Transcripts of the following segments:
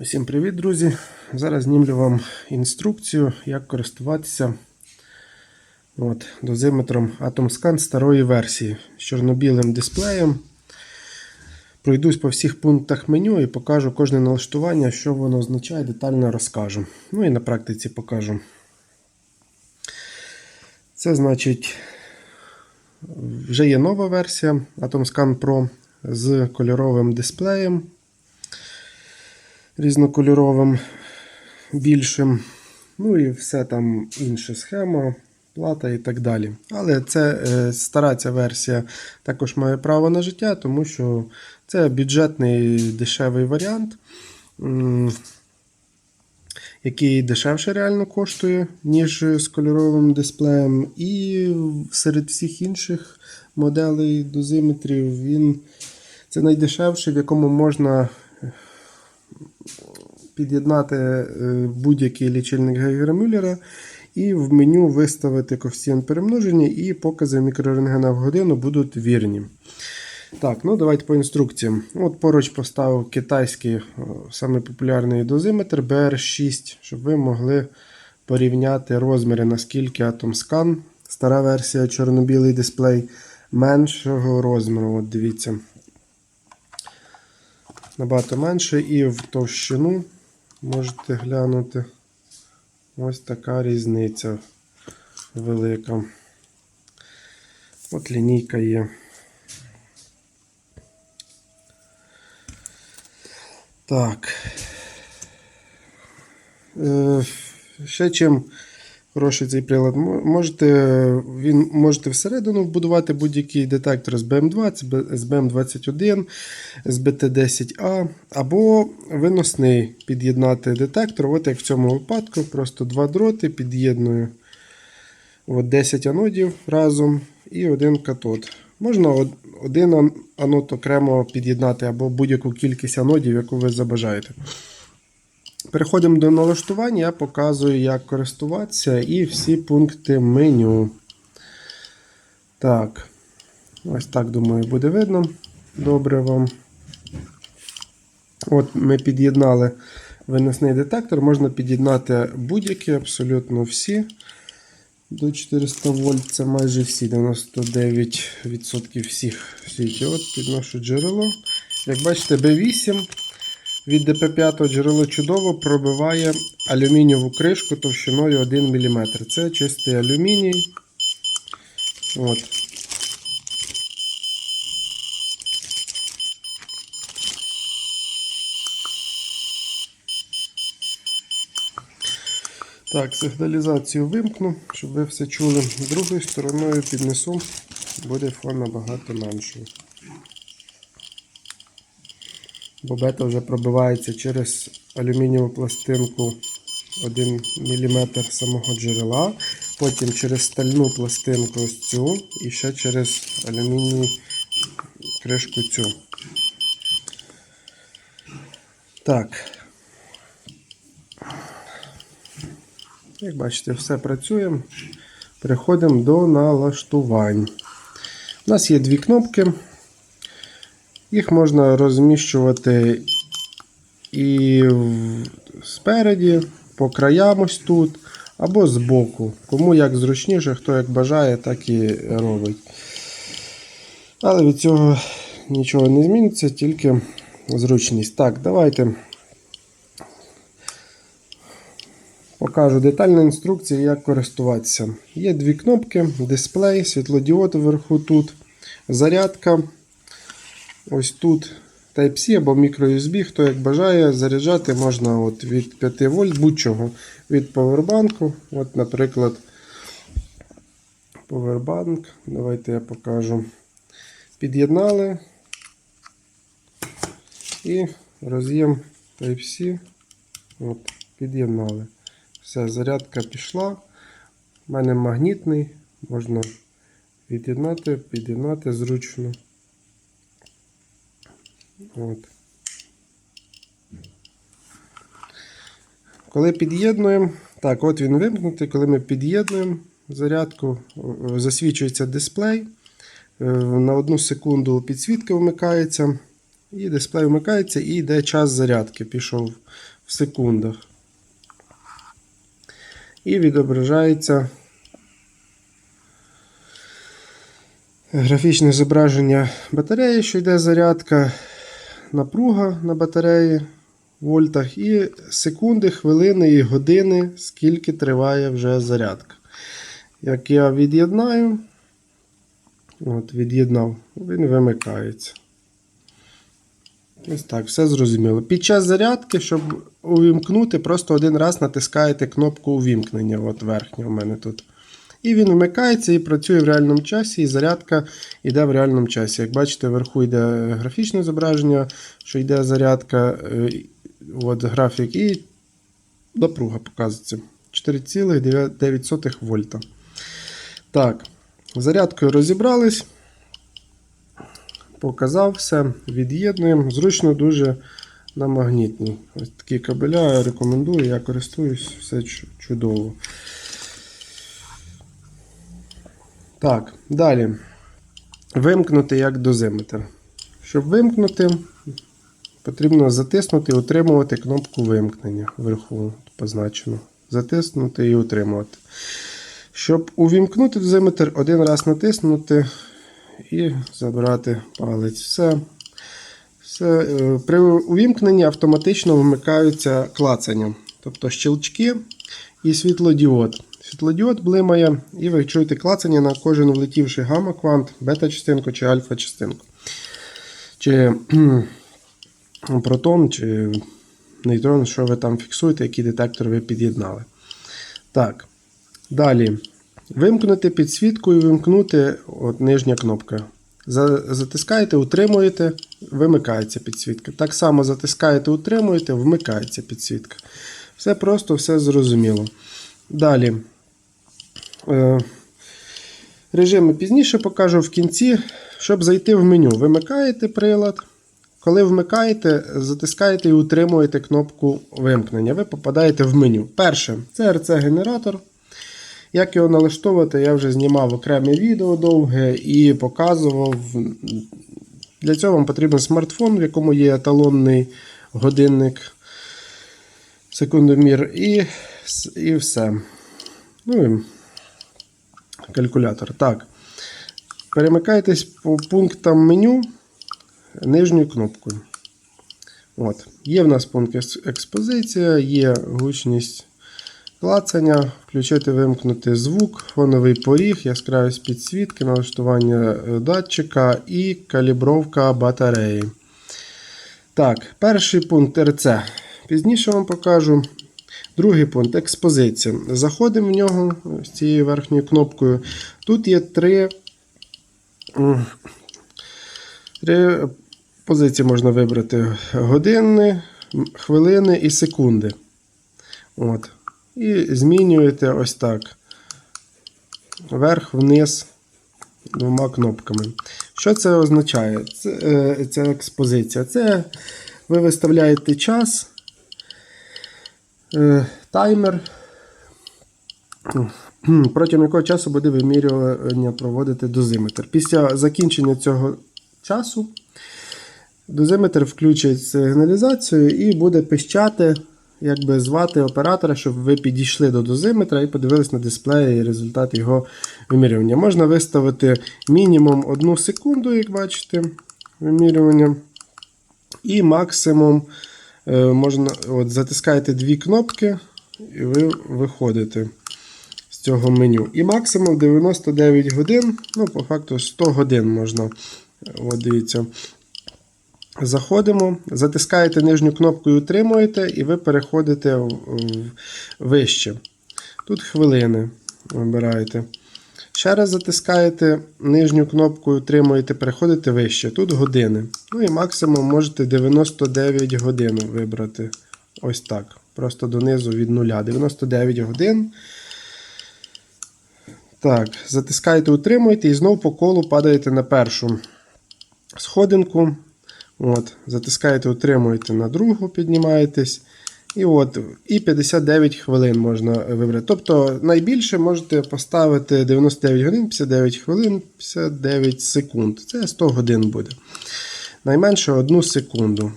Усім привіт, друзі! Зараз знімлю вам інструкцію, як користуватися от, дозиметром AtomScan старої версії з чорно-білим дисплеєм. Пройдусь по всіх пунктах меню і покажу кожне налаштування, що воно означає, детально розкажу. Ну і на практиці покажу. Це значить, вже є нова версія AtomScan Pro з кольоровим дисплеєм різнокольоровим, більшим. Ну і все там інша схема, плата і так далі. Але це е, стара ця версія також має право на життя, тому що це бюджетний дешевий варіант, який дешевше реально коштує, ніж з кольоровим дисплеєм. І серед всіх інших моделей дозиметрів він це найдешевший, в якому можна під'єднати е, будь-який лічильник Гейгера-Мюллера і в меню виставити коефіцієнт перемноження, і покази мікрорентгена в годину будуть вірні. Так, ну давайте по інструкціям. От поруч поставив китайський самий популярний дозиметр BR6, щоб ви могли порівняти розміри, наскільки AtomScan, стара версія чорно-білий дисплей меншого розміру. От дивіться набагато менше, і в товщину можете глянути ось така різниця велика. От лінійка є. Так. Е, ще чим хороший цей прилад. Можете, він, можете всередину вбудувати будь-який детектор з BM20, з BM21, з BT10A, або виносний під'єднати детектор. От як в цьому випадку, просто два дроти під'єдную от 10 анодів разом і один катод. Можна один анод окремо під'єднати або будь-яку кількість анодів, яку ви забажаєте. Переходимо до налаштування, я показую, як користуватися і всі пункти меню. Так, ось так, думаю, буде видно. Добре вам. От ми під'єднали виносний детектор, можна під'єднати будь-які, абсолютно всі. До 400 вольт це майже всі, 99% всіх. От підношу джерело. Як бачите, B8 від ДП5 джерело чудово пробиває алюмінієву кришку товщиною 1 мм. Це чистий алюміній. От. Так, сигналізацію вимкну, щоб ви все чули. Другою стороною піднесу, буде фон набагато менший. Бо бета вже пробивається через алюмінієву пластинку 1 мм самого джерела, потім через стальну пластинку ось цю і ще через алюмінію кришку цю. Так. Як бачите, все працює. Переходимо до налаштувань. У нас є дві кнопки. Їх можна розміщувати і спереді, по краям ось тут, або збоку. Кому як зручніше, хто як бажає, так і робить. Але від цього нічого не зміниться, тільки зручність. Так, давайте покажу детальну інструкцію, як користуватися. Є дві кнопки, дисплей, світлодіод вверху тут, зарядка. Ось тут Type-C або microUSB, хто як бажає, заряджати можна от від 5 вольт будь-чого. Від повербанку. От, Наприклад, повербанк. Давайте я покажу. Під'єднали і роз'єм Type-C. Під'єднали. Все, зарядка пішла. У мене магнітний, можна від'єднати, під'єднати зручно. От. Коли під'єднуємо, так, от він вимкнутий, коли ми під'єднуємо зарядку, засвічується дисплей. Е, На одну секунду підсвітка вмикається. і дисплей вмикається, і йде час зарядки. Пішов в секундах. І відображається графічне зображення батареї, що йде зарядка, напруга на батареї в вольтах, і секунди, хвилини і години, скільки триває вже зарядка. Як я від'єднаю, от, від'єднав, він вимикається. Ось так, все зрозуміло. Під час зарядки, щоб увімкнути, просто один раз натискаєте кнопку увімкнення. От верхня у мене тут. І він вмикається і працює в реальному часі, і зарядка йде в реальному часі. Як бачите, вверху йде графічне зображення, що йде зарядка, е, от графік, і напруга показується. 4,9 вольта. Так, зарядкою розібрались. Показав все, від'єднуємо. Зручно дуже на магнітній. Ось такі кабеля рекомендую, я користуюсь, все чудово. Так, далі. Вимкнути як дозиметр. Щоб вимкнути, потрібно затиснути і утримувати кнопку вимкнення вверху позначено. Затиснути і утримувати. Щоб увімкнути дозиметр, один раз натиснути і забрати палець. Все. Все. е, При увімкненні автоматично вмикаються клацання, тобто щелчки і світлодіод. Світлодіод блимає, і ви чуєте клацання на кожен влетівший гамма-квант, бета-частинку чи альфа-частинку. Чи протон, чи нейтрон, що ви там фіксуєте, який детектор ви під'єднали. Так. Далі. Вимкнути підсвітку і вимкнути от нижня кнопка. Затискаєте, утримуєте, вимикається підсвітка. Так само затискаєте, утримуєте, вмикається підсвітка. Все просто, все зрозуміло. Далі. Е, режими пізніше покажу в кінці, щоб зайти в меню. Вимикаєте прилад. Коли вмикаєте, затискаєте і утримуєте кнопку вимкнення. Ви попадаєте в меню. Перше це RC-генератор. Як його налаштовувати, я вже знімав окреме відео довге і показував. Для цього вам потрібен смартфон, в якому є еталонний годинник, секундомір і, і все. Ну калькулятор. Так. Перемикайтесь по пунктам меню нижньою кнопкою. От. Є в нас пункт експозиція, є гучність клацання, включити, вимкнути звук, фоновий поріг, яскравість підсвітки, налаштування е, датчика і калібровка батареї. Так, перший пункт РЦ. Пізніше вам покажу. Другий пункт експозиція. Заходимо в нього з цією верхньою кнопкою. Тут є три, три позиції можна вибрати: години, хвилини і секунди. От. І змінюєте ось так. Вверх, вниз двома кнопками. Що це означає? Це, е, ця експозиція. Це ви виставляєте час, таймер, протягом якого часу буде вимірювання проводити дозиметр. Після закінчення цього часу дозиметр включить сигналізацію і буде пищати, якби звати оператора, щоб ви підійшли до дозиметра і подивились на дисплеї результат його вимірювання. Можна виставити мінімум 1 секунду, як бачите, вимірювання. І максимум е, можна от, затискаєте дві кнопки, і ви виходите з цього меню. І максимум 99 годин, ну, по факту 100 годин можна. От дивіться. Заходимо, затискаєте нижню кнопку і утримуєте, і ви переходите вище. Тут хвилини вибираєте. Ще раз затискаєте нижню кнопку утримуєте, переходите вище. Тут години. Ну і максимум можете 99 годин вибрати. Ось так. Просто донизу від нуля. 99 годин. Так, затискаєте, утримуєте і знову по колу падаєте на першу сходинку. От, Затискаєте, утримуєте на другу, піднімаєтесь. І от, і 59 хвилин можна вибрати. Тобто найбільше можете поставити 99 годин, 59 хвилин, 59 секунд. Це 100 годин буде. найменше 1 секунду.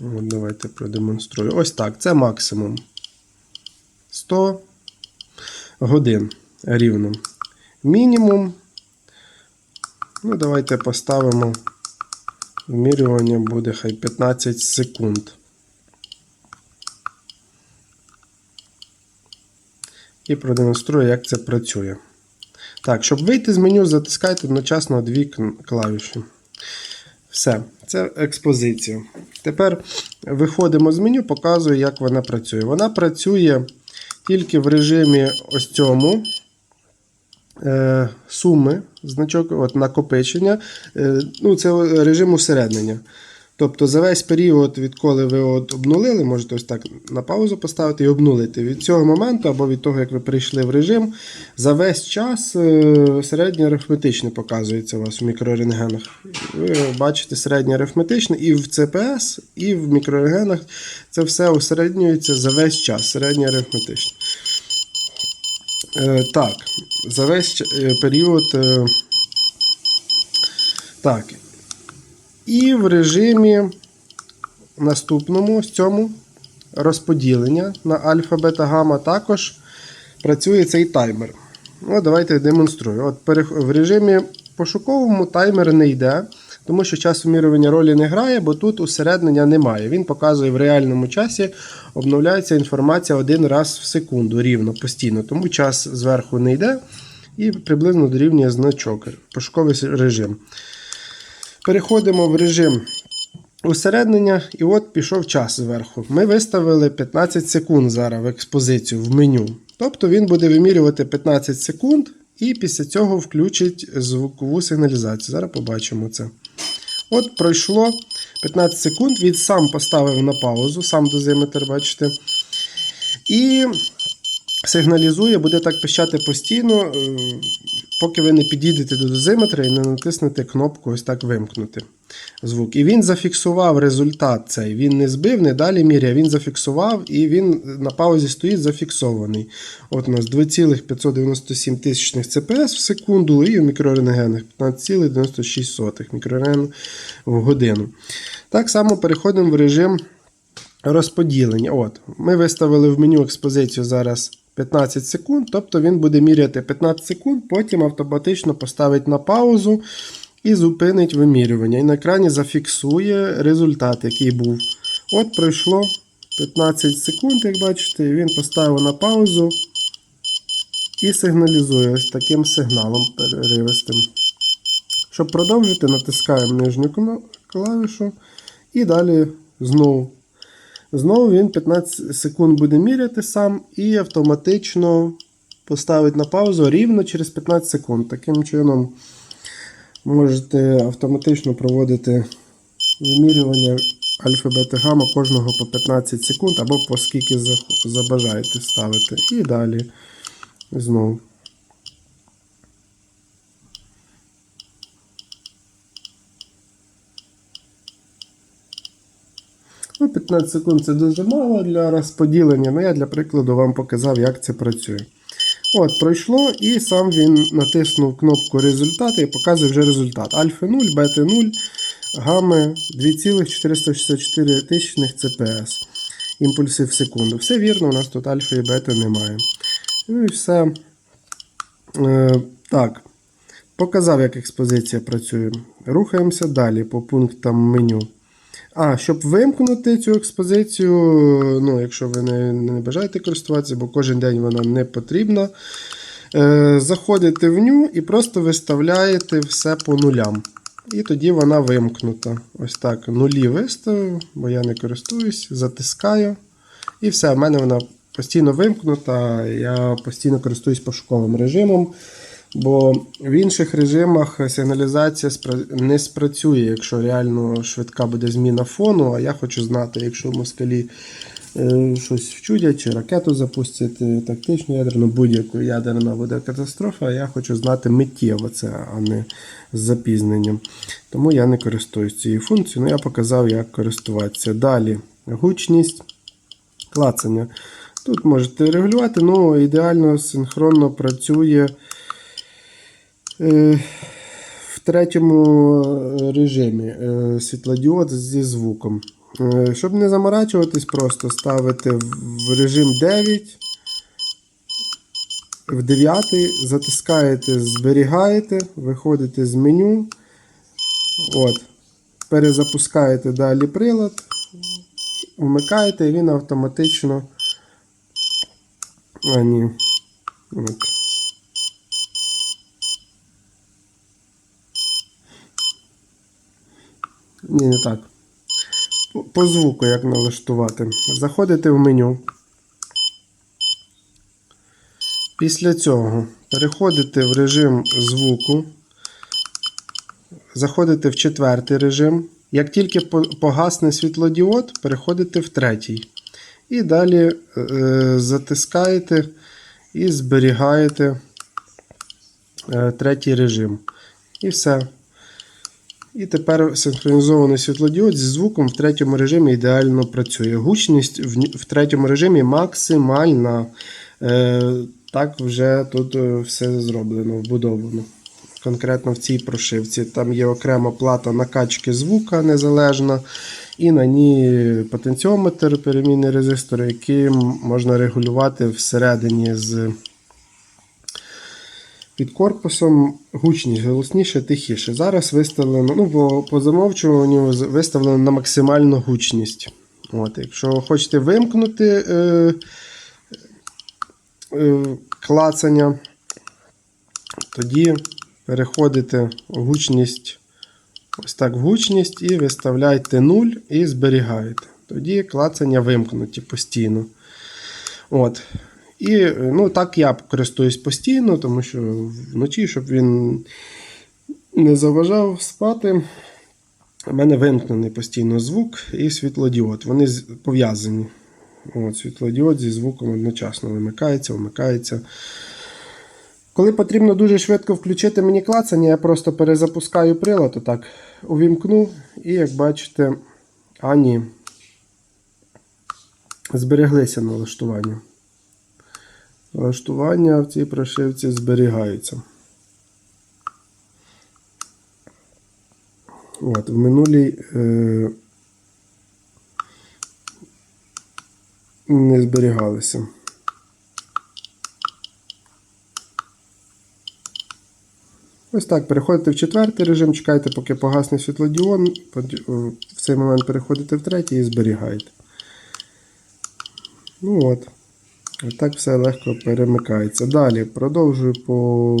От, давайте продемонструю. Ось так, це максимум. 100 годин рівно. Мінімум. Ну, давайте поставимо. Вимірювання буде хай 15 секунд. І продемонструю, як це працює. Так, щоб вийти з меню, затискайте одночасно дві клавіші. Все, це експозиція. Тепер виходимо з меню, показую, як вона працює. Вона працює тільки в режимі ось цьому. Е, суми, значок от, накопичення. Е, ну, це режим усереднення. Тобто за весь період, відколи ви от обнулили, можете ось так на паузу поставити і обнулити. Від цього моменту або від того, як ви прийшли в режим, за весь час е, середнє арифметичне показується у вас у мікрорентгенах. Ви бачите середнє арифметичне і в CPS, і в мікрорентгенах це все усереднюється за весь час, середнє арифметичне. Е, так, за весь е, період. Так. І в режимі наступному з цьому розподілення на альфа, бета, гамма також працює цей таймер. Ну, давайте демонструю. От в режимі пошуковому таймер не йде, тому що час вимірювання ролі не грає, бо тут усереднення немає. Він показує в реальному часі, обновляється інформація один раз в секунду рівно, постійно. Тому час зверху не йде і приблизно дорівнює значок. Пошуковий режим. Переходимо в режим усереднення, і от пішов час зверху. Ми виставили 15 секунд зараз в експозицію в меню. Тобто він буде вимірювати 15 секунд і після цього включить звукову сигналізацію. Зараз побачимо це. От пройшло 15 секунд, він сам поставив на паузу, сам дозиметр, бачите. І сигналізує, буде так пищати постійно, е, поки ви не підійдете до дозиметра і не натиснете кнопку ось так вимкнути звук. І він зафіксував результат цей. Він не збив, не далі міряє, він зафіксував і він на паузі стоїть зафіксований. От у нас 2,597 тисячних CPS в секунду і в мікрорентгенах 15,96 мікрорентген в годину. Так само переходимо в режим розподілення. От, Ми виставили в меню експозицію зараз 15 секунд, тобто він буде міряти 15 секунд, потім автоматично поставить на паузу і зупинить вимірювання. І на екрані зафіксує результат, який був. От пройшло 15 секунд, як бачите, він поставив на паузу і сигналізує ось таким сигналом переривистим. Щоб продовжити, натискаємо нижню клавішу і далі знову. Знову він 15 секунд буде міряти сам і автоматично поставить на паузу рівно через 15 секунд. Таким чином можете автоматично проводити вимірювання альфа, бета, гамма кожного по 15 секунд або по скільки забажаєте ставити. І далі знову. 15 секунд це дуже мало для розподілення, але я для прикладу вам показав, як це працює. От, пройшло, і сам він натиснув кнопку результати і показує вже результат. Альфа 0, бета 0, гами 2,464 тисячних CPS. Імпульси в секунду. Все вірно, у нас тут альфа і бета немає. Ну і все. Е, так. Показав, як експозиція працює. Рухаємося далі по пунктам меню. А, щоб вимкнути цю експозицію, ну, якщо ви не, не бажаєте користуватися, бо кожен день вона не потрібна. Е, заходите в ню і просто виставляєте все по нулям. І тоді вона вимкнута. Ось так. Нулі виставив, бо я не користуюсь, затискаю. І все, в мене вона постійно вимкнута. Я постійно користуюсь пошуковим режимом. Бо в інших режимах сигналізація не спрацює, якщо реально швидка буде зміна фону. А я хочу знати, якщо москалі е, щось вчудять, чи ракету запустять, е, тактичну ядерну, будь-яку ядерна буде катастрофа, я хочу знати миттєво це, а не з запізненням. Тому я не користуюсь цією функцією, але я показав, як користуватися. Далі гучність, клацання. Тут можете регулювати, ну ідеально синхронно працює. Е, в третьому режимі е, світлодіод зі звуком. Е, Щоб не заморачуватись, просто ставите в в режим 9, в 9, затискаєте, зберігаєте, виходите з меню. От. Перезапускаєте далі прилад, вмикаєте і він автоматично. А, ні. От. Ні, не так. По- звуку як налаштувати. Заходите в меню. Після цього переходите в режим звуку. Заходите в четвертий режим. Як тільки погасне світлодіод, переходите в третій. І далі е, затискаєте і зберігаєте е, третій режим. І все. І тепер синхронізований світлодіод зі звуком в третьому режимі ідеально працює. Гучність в, третьому режимі максимальна. Е, так вже тут е, все зроблено, вбудовано. Конкретно в цій прошивці. Там є окрема плата накачки звука незалежна, і на ній потенціометр, перемінний резистор, яким можна регулювати всередині з під корпусом гучність голосніше, тихіше. Зараз виставлено, ну, по, по замовчуванню виставлено на максимальну гучність. От, якщо хочете вимкнути е, е, клацання, тоді переходите в гучність, ось так в гучність і виставляєте 0 і зберігаєте. Тоді клацання вимкнуті постійно. От. І ну, так я користуюсь постійно, тому що вночі, щоб він не заважав спати, у мене вимкнений постійно звук і світлодіод. Вони пов'язані. Світлодіод зі звуком одночасно вимикається, вмикається. Коли потрібно дуже швидко включити мені клацання, я просто перезапускаю прилад, отак увімкнув, і як бачите, а ні, збереглися налаштування. Налаштування в цій прошивці зберігаються. От, в минулій е, не зберігалися. Ось так, переходите в четвертий режим, чекайте, поки погасне світлодіон, в цей момент переходите в третій і зберігаєте. Ну от. Так все легко перемикається. Далі продовжую по.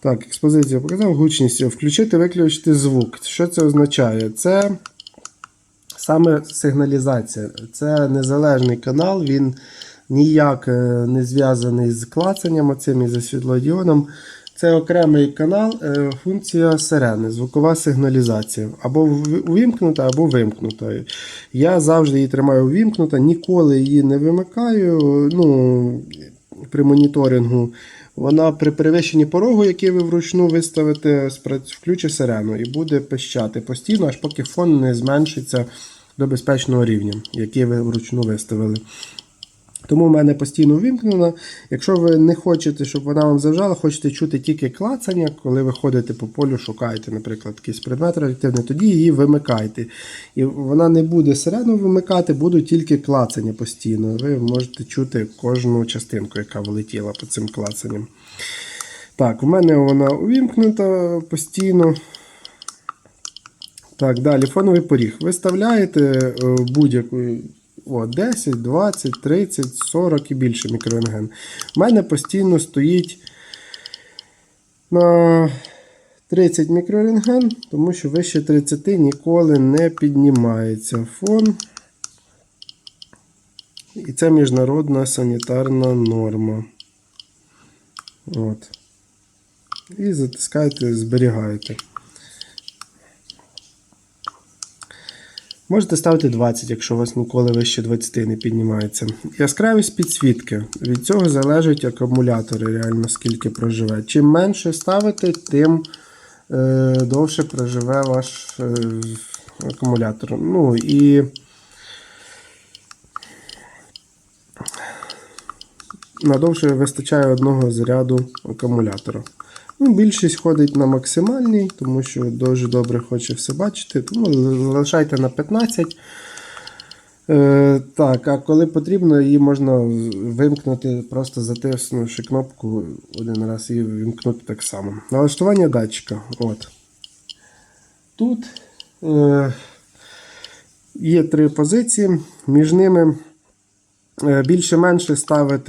Так, експозицію показав, гучність. Включити, виключити звук. Що це означає? Це саме сигналізація. Це незалежний канал, він ніяк е, не зв'язаний з клацанням оцим і зі світлодіоном. Це окремий канал, е, функція сирени, звукова сигналізація. Або увімкнута, або вимкнута. Я завжди її тримаю увімкнута, ніколи її не вимикаю. Ну, при моніторингу. Вона при перевищенні порогу, який ви вручну виставите, включить сирену і буде пищати постійно, аж поки фон не зменшиться до безпечного рівня, який ви вручну виставили. Тому в мене постійно вимкнена. Якщо ви не хочете, щоб вона вам завжала, хочете чути тільки клацання, коли ви ходите по полю, шукаєте, наприклад, якийсь предмет реактивний, тоді її вимикайте. І вона не буде сирену вимикати, будуть тільки клацання постійно. Ви можете чути кожну частинку, яка влетіла по цим клацанням. Так, у мене вона увімкнута постійно. Так, далі фоновий поріг. Виставляєте е, будь-яку о, 10, 20, 30, 40 і більше мікрорентген. У мене постійно стоїть на 30 мікрорентген, тому що вище 30 ніколи не піднімається фон. І це міжнародна санітарна норма. От. І затискаєте, зберігаєте. Можете ставити 20, якщо у вас ніколи вище 20 не піднімається. Яскравість підсвітки. Від цього залежать акумулятори, реально скільки проживе. Чим менше ставите, тим е, довше проживе ваш е, акумулятор. Ну і надовше вистачає одного заряду акумулятора. Ну, більшість ходить на максимальній, тому що дуже добре хоче все бачити. Тому залишайте на 15. Е, так, а коли потрібно, її можна вимкнути, просто затиснувши кнопку один раз і вимкнути так само. Налаштування датчика. От. Тут е, є три позиції, між ними е, більше-менше ставити.